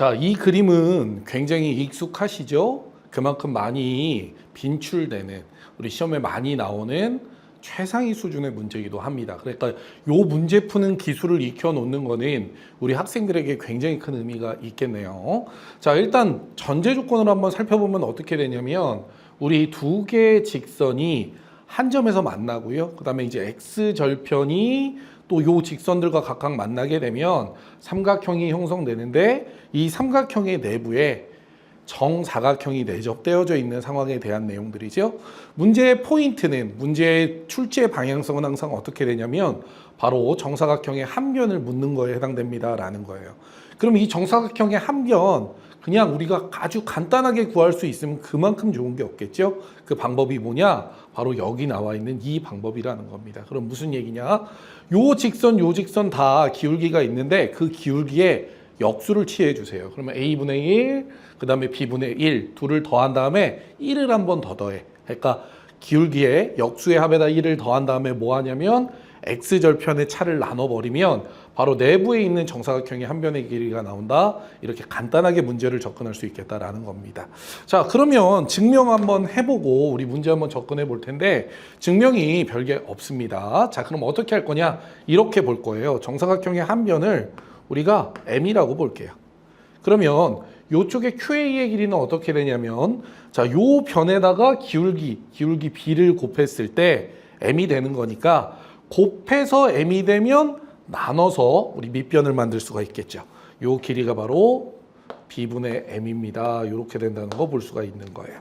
자, 이 그림은 굉장히 익숙하시죠? 그만큼 많이 빈출되는 우리 시험에 많이 나오는 최상위 수준의 문제이기도 합니다. 그러니까 요 문제 푸는 기술을 익혀 놓는 거는 우리 학생들에게 굉장히 큰 의미가 있겠네요. 자, 일단 전제 조건을 한번 살펴보면 어떻게 되냐면 우리 두 개의 직선이 한 점에서 만나고요. 그다음에 이제 x 절편이 또 요 직선들과 각각 만나게 되면 삼각형이 형성되는데 이 삼각형의 내부에 정사각형이 내접되어져 있는 상황에 대한 내용들이죠. 문제의 포인트는 문제의 출제 방향성은 항상 어떻게 되냐면 바로 정사각형의 한 변을 묻는 거에 해당됩니다라는 거예요. 그럼 이 정사각형의 한 변 그냥 우리가 아주 간단하게 구할 수 있으면 그만큼 좋은 게 없겠죠. 그 방법이 뭐냐? 바로 여기 나와 있는 이 방법이라는 겁니다. 그럼 무슨 얘기냐? 요 직선, 요 직선 다 기울기가 있는데 그 기울기에 역수를 취해 주세요. 그러면 a분의 1, 그 다음에 b분의 1, 둘을 더한 다음에 1을 한 번 더 더해. 그러니까 기울기에 역수의 합에다 1을 더한 다음에 뭐 하냐면 x절편의 차를 나눠버리면 바로 내부에 있는 정사각형의 한 변의 길이가 나온다. 이렇게 간단하게 문제를 접근할 수 있겠다라는 겁니다. 자, 그러면 증명 한번 해보고 우리 문제 한번 접근해 볼 텐데 증명이 별게 없습니다. 자, 그럼 어떻게 할 거냐? 이렇게 볼 거예요. 정사각형의 한 변을 우리가 m이라고 볼게요. 그러면 요쪽에 QA의 길이는 어떻게 되냐면 자, 요 변에다가 기울기, 기울기 B를 곱했을 때 M이 되는 거니까 곱해서 M이 되면 나눠서 우리 밑변을 만들 수가 있겠죠. 요 길이가 바로 B분의 M입니다. 이렇게 된다는 거 볼 수가 있는 거예요.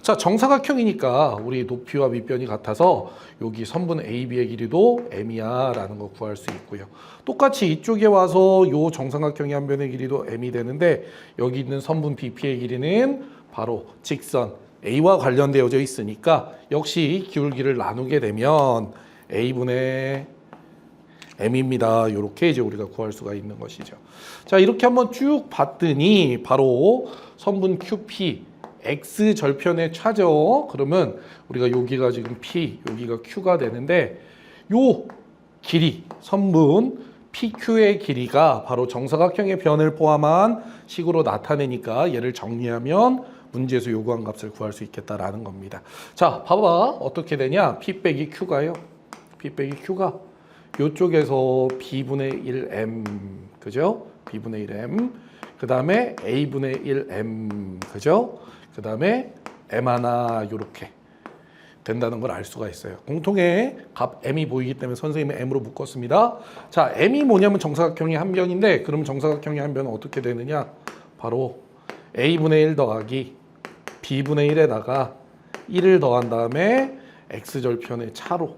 자, 정사각형이니까 우리 높이와 밑변이 같아서 여기 선분 AB의 길이도 M이야 라는 거 구할 수 있고요. 똑같이 이쪽에 와서 요 정사각형의 한 변의 길이도 M이 되는데 여기 있는 선분 BP의 길이는 바로 직선 A와 관련되어져 있으니까 역시 기울기를 나누게 되면 A분의 M입니다. 이렇게 이제 우리가 구할 수가 있는 것이죠. 자, 이렇게 한번 쭉 봤더니 바로 선분 QP X 절편의 차죠. 그러면 우리가 여기가 지금 P, 여기가 Q가 되는데 요 길이 선분 PQ의 길이가 바로 정사각형의 변을 포함한 식으로 나타내니까 얘를 정리하면 문제에서 요구한 값을 구할 수 있겠다라는 겁니다. 자, 봐봐. 어떻게 되냐? P 빼기 Q가요. P 빼기 Q가 요쪽에서 b분의 1m 그죠? b분의 1m 그 다음에 a분의 1m 그죠? 그 다음에 m 하나 요렇게 된다는 걸 알 수가 있어요. 공통의 값 m이 보이기 때문에 선생님은 m으로 묶었습니다. 자, m이 뭐냐면 정사각형의 한 변인데 그럼 정사각형의 한 변은 어떻게 되느냐? 바로 a분의 1 더하기 b분의 1에다가 1을 더한 다음에 x절편의 차로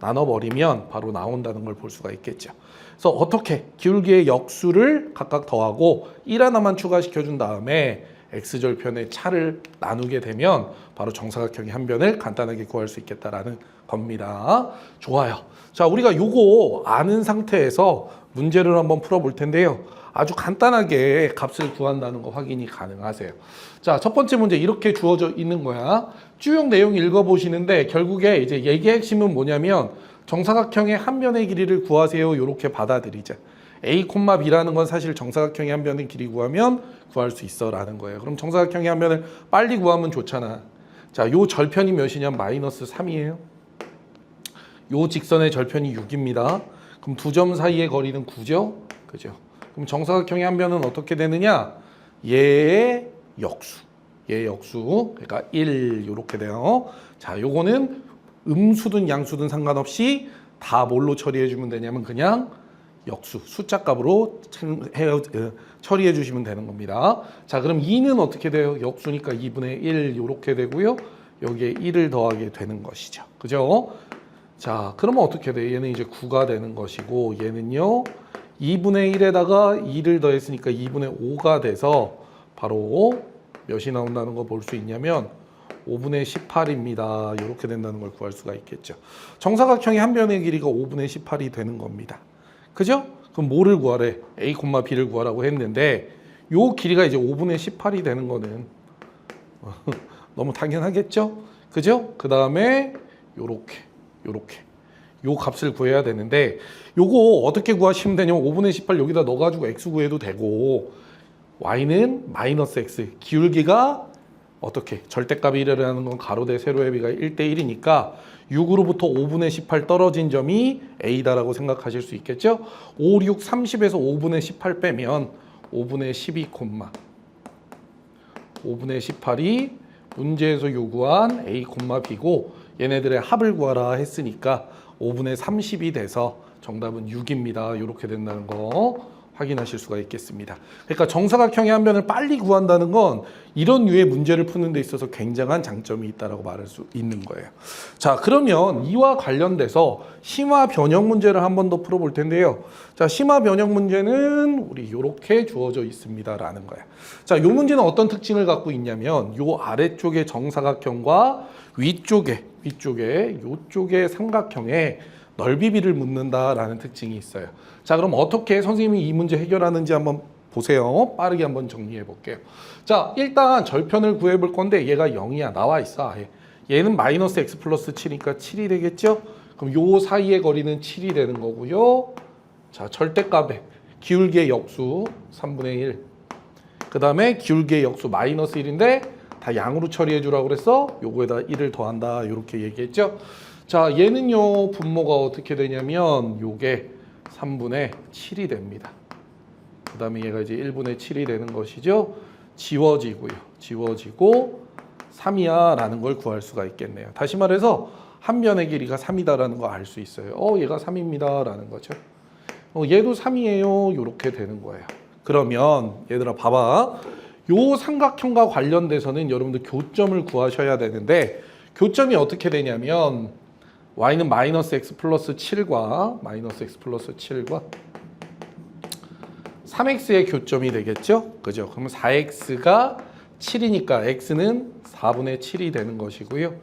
나눠버리면 바로 나온다는 걸 볼 수가 있겠죠. 그래서 어떻게 기울기의 역수를 각각 더하고 1 하나만 추가시켜 준 다음에 x절편의 차를 나누게 되면 바로 정사각형의 한 변을 간단하게 구할 수 있겠다라는 겁니다. 좋아요. 자, 우리가 요거 아는 상태에서 문제를 한번 풀어볼 텐데요. 아주 간단하게 값을 구한다는 거 확인이 가능하세요. 자, 첫 번째 문제 이렇게 주어져 있는 거야. 쭉 내용 읽어보시는데 결국에 이제 얘기의 핵심은 뭐냐면 정사각형의 한 변의 길이를 구하세요. 이렇게 받아들이자. A, B라는 건 사실 정사각형의 한 변의 길이 구하면 구할 수 있어라는 거예요. 그럼 정사각형의 한 변을 빨리 구하면 좋잖아. 자, 요 절편이 몇이냐? 마이너스 3이에요. 요 직선의 절편이 6입니다. 그럼 두 점 사이의 거리는 9죠? 그죠? 그럼 정사각형의 한 변은 어떻게 되느냐? 얘의 역수. 얘의 역수. 그러니까 1 이렇게 돼요. 자, 요거는 음수든 양수든 상관없이 다 뭘로 처리해 주면 되냐면 그냥 역수, 숫자 값으로 해- 어, 처리해 주시면 되는 겁니다. 자, 그럼 2는 어떻게 돼요? 역수니까 2분의 1 이렇게 되고요. 여기에 1을 더하게 되는 것이죠. 그죠? 자, 그러면 어떻게 돼? 얘는 이제 9가 되는 것이고 얘는요. 2분의 1에다가 2를 더했으니까 2분의 5가 돼서 바로 몇이 나온다는 거 볼 수 있냐면 5분의 18입니다. 이렇게 된다는 걸 구할 수가 있겠죠. 정사각형의 한 변의 길이가 5분의 18이 되는 겁니다. 그죠? 그럼 뭐를 구하래? A, B를 구하라고 했는데 요 길이가 이제 5분의 18이 되는 거는 너무 당연하겠죠? 그죠? 그 다음에 요렇게 요렇게 요 값을 구해야 되는데 요거 어떻게 구하시면 되냐면 5분의 18 여기다 넣어가지고 x 구해도 되고 y는 마이너스 x. 기울기가 어떻게? 절대값이 1이라는 건 가로 대 세로의 비가 1대 1이니까 6으로부터 5분의 18 떨어진 점이 a다라고 생각하실 수 있겠죠? 5, 6, 30에서 5분의 18 빼면 5분의 12 콤마. 5분의 18이 문제에서 요구한 a b고 얘네들의 합을 구하라 했으니까 5분의 30이 돼서 정답은 6입니다. 이렇게 된다는 거 확인하실 수가 있겠습니다. 그러니까 정사각형의 한 변을 빨리 구한다는 건 이런 류의 문제를 푸는 데 있어서 굉장한 장점이 있다라고 말할 수 있는 거예요. 자, 그러면 이와 관련돼서 심화 변형 문제를 한 번 더 풀어볼 텐데요. 자, 심화 변형 문제는 우리 이렇게 주어져 있습니다 라는 거예요. 자, 이 문제는 어떤 특징을 갖고 있냐면 이 아래쪽의 정사각형과 위쪽에 위쪽에 이쪽의 삼각형에 넓이비를 묻는다라는 특징이 있어요. 자, 그럼 어떻게 선생님이 이 문제 해결하는지 한번 보세요. 빠르게 한번 정리해 볼게요. 자, 일단 절편을 구해 볼 건데 얘가 0이야. 나와 있어. 얘는 마이너스 x 플러스 7이니까 7이 되겠죠? 그럼 요 사이의 거리는 7이 되는 거고요. 자, 절대값에 기울기의 역수 3분의 1. 그 다음에 기울기의 역수 마이너스 1인데 다 양으로 처리해 주라고 그랬어. 요거에다 1을 더한다. 이렇게 얘기했죠. 자, 얘는요, 분모가 어떻게 되냐면 요게 3분의 7이 됩니다. 그 다음에 얘가 이제 1분의 7이 되는 것이죠. 지워지고요. 지워지고 3이야 라는 걸 구할 수가 있겠네요. 다시 말해서 한 변의 길이가 3이다라는 거 알 수 있어요. 어, 얘가 3입니다 라는 거죠. 어, 얘도 3이에요. 이렇게 되는 거예요. 그러면 얘들아 봐봐. 요 삼각형과 관련돼서는 여러분들 교점을 구하셔야 되는데 교점이 어떻게 되냐면 y는 마이너스 x 플러스 7과 마이너스 x 플러스 7과 3x의 교점이 되겠죠? 그죠? 그러면 4x가 7이니까 x는 4분의 7이 되는 것이고요.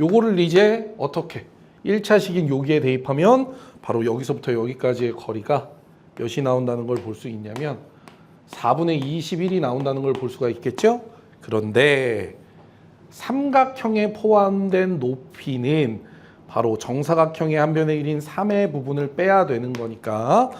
요거를 이제 어떻게 1차식인 여기에 대입하면 바로 여기서부터 여기까지의 거리가 몇이 나온다는 걸 볼 수 있냐면 4분의 21이 나온다는 걸 볼 수가 있겠죠? 그런데 삼각형에 포함된 높이는 바로 정사각형의 한 변의 길이인 3의 부분을 빼야 되는 거니까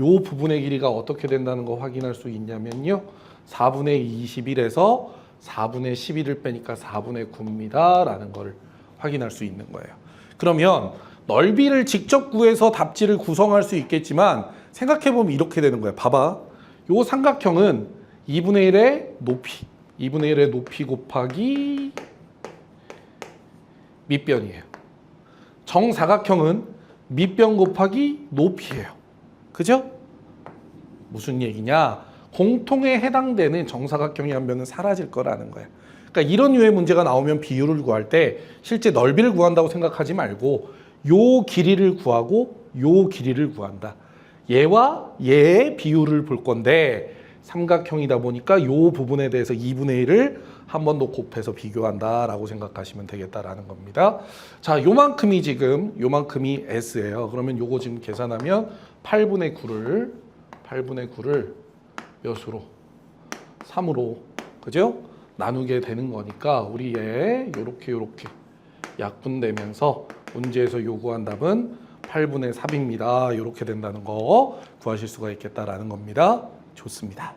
요 부분의 길이가 어떻게 된다는 거 확인할 수 있냐면요. 4분의 21에서 4분의 11을 빼니까 4분의 9입니다. 라는 걸 확인할 수 있는 거예요. 그러면 넓이를 직접 구해서 답지를 구성할 수 있겠지만 생각해보면 이렇게 되는 거예요. 봐봐. 요 삼각형은 2분의 1의 높이, 2분의 1의 높이 곱하기 밑변이에요. 정사각형은 밑변 곱하기 높이에요. 그죠? 무슨 얘기냐? 공통에 해당되는 정사각형의 한 변은 사라질 거라는 거예요. 그러니까 이런 류의 문제가 나오면 비율을 구할 때 실제 넓이를 구한다고 생각하지 말고 요 길이를 구하고 요 길이를 구한다. 얘와 얘의 비율을 볼 건데 삼각형이다 보니까 요 부분에 대해서 2분의 1을 한 번 더 곱해서 비교한다라고 생각하시면 되겠다라는 겁니다. 자, 요만큼이 지금 요만큼이 s예요. 그러면 요거 지금 계산하면 8분의 9를 8분의 9를 몇으로 3으로 그죠? 나누게 되는 거니까 우리 얘 요렇게 요렇게 약분되면서 문제에서 요구한 답은 8분의 3입니다. 이렇게 된다는 거 구하실 수가 있겠다라는 겁니다. 좋습니다.